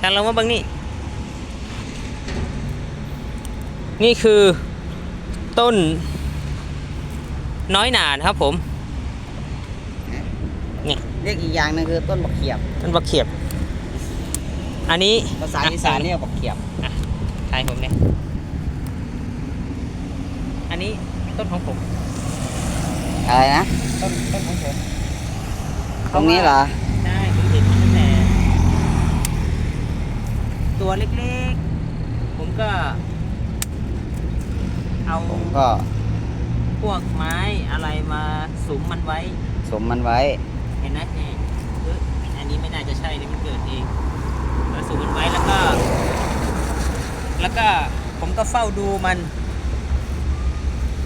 ทางเรามาเบางนี่ นี่คือต้น น้อยหนานะครับผม นี่เรียกอีกอย่างหนึงคือต้นบักเขียบ ต้นบักเขียบ อันนี้ภาษาอีสานเรียกบักเขียบทายผมเนี่ยอันนี้ต้นของผม อะไรนะ ต้นต้นของผม ตรงนี้เหรอ ใช่ผมเห็นมันตั้งแต่ ตัวเล็กๆ ผมก็ เอาผมก็พวกไม้อะไรมาสุมมันไว้ สมมันไว้ เห็นไหมนี่เอ้ยอันนี้ไม่น่าจะใช่นี่มันเกิดเองมาสุมมันไว้แล้วก็ แล้วก็ผมก็เฝ้าดูมัน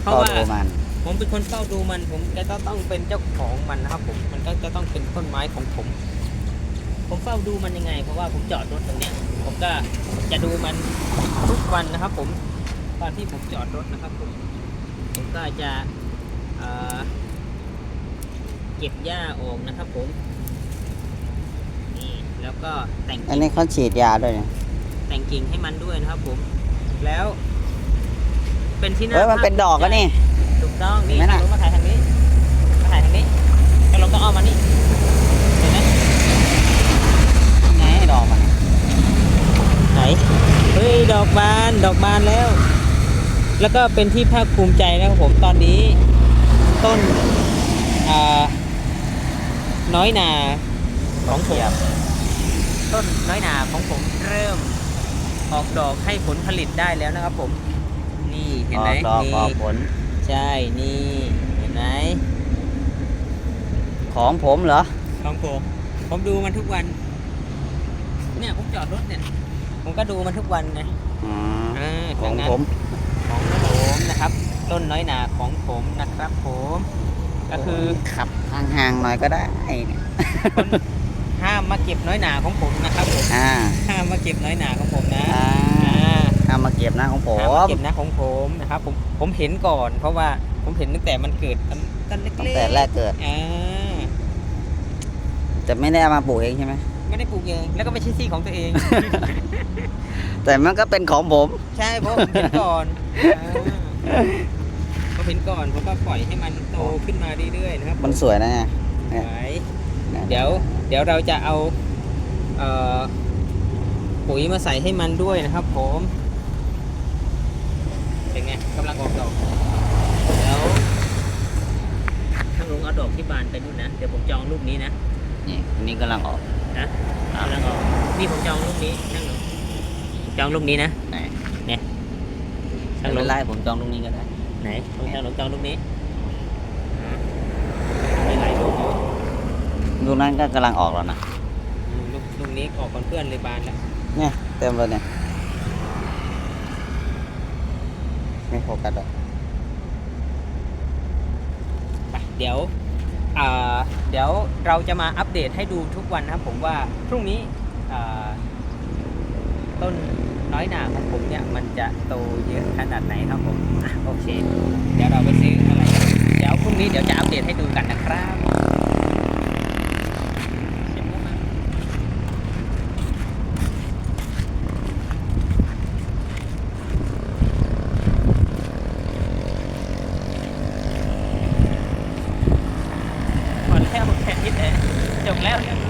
เพราะก็ว่าดูมัน ผมเป็นคนเฝ้าดูมัน ผมจะต้องต้องเป็นเจ้าของมันนะครับผม มันก็จะต้องเป็นต้นไม้ของผม ผมเฝ้าดูมันยังไง เพราะว่าผมจอดรถตรงเนี้ย ผมก็จะดูมันทุกวันนะครับผมตอนที่ผมจอดรถนะครับผมผมก็จะเอ่อเก็บหญ้าออกนะครับผมนี่แล้วก็แต่งอันกิ่งนี้เขาฉีดยาด้วยเนี่ยแต่งกิ่งให้มันด้วยนะครับผม แล้ว เป็นที่น่าเฮ้ยมันเป็นดอกก็นี่ถูกต้องนี่เห็นไหมน่ะลงมาถ่ายทางนี้มาถ่ายทางนี้แล้วเราก็เอามานี่เห็นไหม ไงดอกมัน ไหน เฮ้ย ดอก บานดอกบานแล้ว แล้วก็เป็นที่ภาคภูมิใจนะครับผมตอนนี้ต้นอ่าน้อยนาของผมต้นน้อยนาของผมเริ่มออกดอกให้ผลผลิตได้แล้วนะครับผม นี่เห็นไหมออกดอกนี่ออกผล ใช่นี่เห็นไหมของผมเหรอของผมผมดูมันทุกวัน เนี่ยผมจอดรถเนี่ย ผมก็ดูมันทุกวันไงอ๋ออ่าของดันั้น ผมของผมนะครับ ต้นน้อยหนาของผมนะครับผม ก็คือขับห่างๆหน่อยก็ได้เนี่ยห้ามมาเก็บน้อยหนาของผมนะครับผมอ่าห้ามมาเก็บน้อยหนาของผมนะอ่าอ่าเอามาเก็บนะของผมห้ามมาเก็บนะของผมนะครับผมผมเห็นก่อน เพราะว่าผมเห็นตั้งแต่มันเกิดต้นต้นเล็กๆตั้งแต่แรกเกิด อ่าแต่ไม่ได้เอามาปลูกเองใช่ไหม ไม่ได้ปลูกเอง แล้วก็ไม่ใช่ที่ของตัวเอง แต่มันก็เป็นของผม ใช่เพราะผมเห็นก่อนอ่าผมเห็นก่อนผมก็ปล่อยให้มันโตขึ้นมาเรื่อยๆนะครับมันสวยนะเนี่ยไว้เดี๋ยว เดี๋ยวเราจะเอาเอ่อปุ๋ยมาใส่ให้มันด้วยนะครับ ผมเป็นไงกำลังออกดอกเดี๋ยวทางลุงเอาดอกที่บานไปนู่นนะเดี๋ยวผมจองลูกนี้นะนี่อันนี้กำลังออก นะกำลังออกนี่ผมจองลูกนี้นั่งลงจองลูกนี้นะไหนเนี่ยไม่เป็นไรผมจองตรงนี้ก็ได้ไหนผมทางหลวงจองลูกนี้อ่ามีหลายลูกอยู่ลูกนั้นก็กำลังออกแล้วนะอืมลูกลูกนี้ออกก่อนเพื่อนเลยบานแล้วเนี่ยเต็มเลยเนี่ยไม่โฟกัสหรอกไปเดี๋ยวอ่า เดี๋ยวเราจะมาอัปเดตให้ดูทุกวันนะครับผมว่าพรุ่งนี้ต้นน้อยหนาของผมเนี่ยมันจะโตเยอะขนาดไหนครับผมโอเค เดี๋ยวเราไปซื้ออะไร เดี๋ยวพรุ่งนี้เดี๋ยวจะอัปเดตให้ดูกันนะครับ Claro.